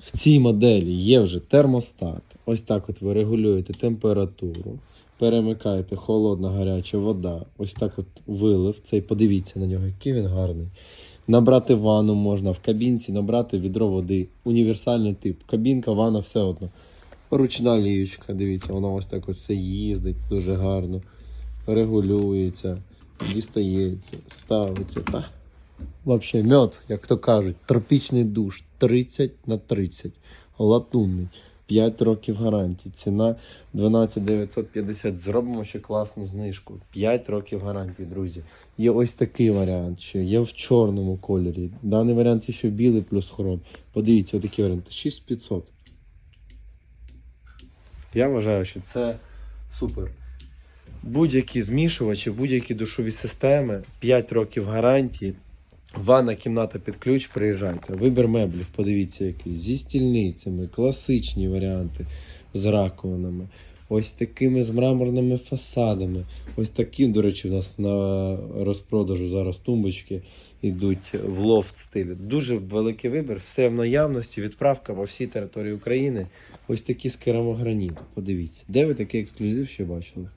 в цій моделі є вже термостат. Ось так от ви регулюєте температуру, перемикаєте холодна гаряча вода. Ось так от вилив цей. Подивіться на нього, який він гарний. Набрати ванну можна в кабінці, набрати відро води. Універсальний тип. Кабінка, ванна, все одно. Ручна ліючка, дивіться, воно ось так от все їздить дуже гарно. Регулюється, дістається, ставиться. Та. Вообще мед, як то кажуть, тропічний душ 30 на 30. Латунний. 5 років гарантії. Ціна 12 950. Зробимо ще класну знижку. 5 років гарантії, друзі. Є ось такий варіант, ще є в чорному кольорі. Даний варіант є ще білий плюс хром. Подивіться, отакий варіант. 6500. Я вважаю, що це супер. Будь-які змішувачі, будь-які душові системи, 5 років гарантії. Ванна кімната під ключ, приїжджайте. Вибір меблів, подивіться, який. Зі стільницями, класичні варіанти з раковинами. Ось такими з мраморними фасадами. Ось такі, до речі, у нас на розпродажу зараз тумбочки йдуть в лофт стилі. Дуже великий вибір, все в наявності, відправка по всій території України. Ось такі з керамограніту. Подивіться. Де ви такий ексклюзив ще бачили?